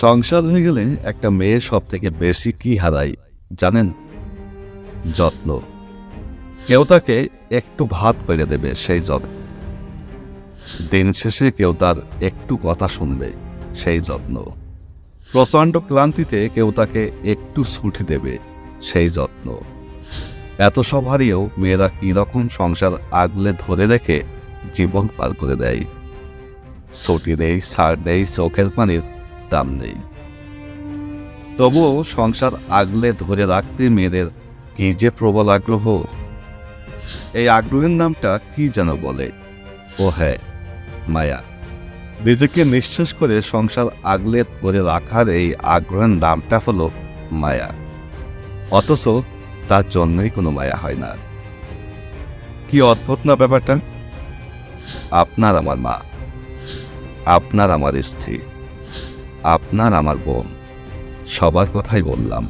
সংসার হয়ে গেলে একটা মেয়ে সব থেকে বেশি কি হারায়, জানেন? যত্ন। কেউ তাকে একটু ভাত পেরে দেবে, সেই যত্ন। দিন শেষে কেউ তার একটু কথা শুনবে, সেই যত্ন। প্রচণ্ড ক্লান্তিতে কেউ তাকে একটু ছুটি দেবে, সেই যত্ন। এত সব হারিয়েও মেয়েরা কীরকম সংসার আগলে ধরে রেখে জীবন পার করে দেয়। ছুটি নেই সার নেই, চোখের পানির দাম নেই। তবুও সংসার আগলে ধরে রাখতে মেয়েদের কি যে প্রবল আগ্রহ। এই আগ্রহের নামটা কি যেন বলে? ও হ্যাঁ মায়া। নিজেকে নিঃশ্বাস করে সংসার আগলে ধরে রাখার এই আগ্রহের নামটা হলো মায়া। অথচ তার জন্যই কোনো মায়া হয় না। কি অদ্ভুত না ব্যাপারটা? আপনার আমার মা, আপনার আমার স্ত্রী। আপনার আমার বোন। সবার কথাই বললাম।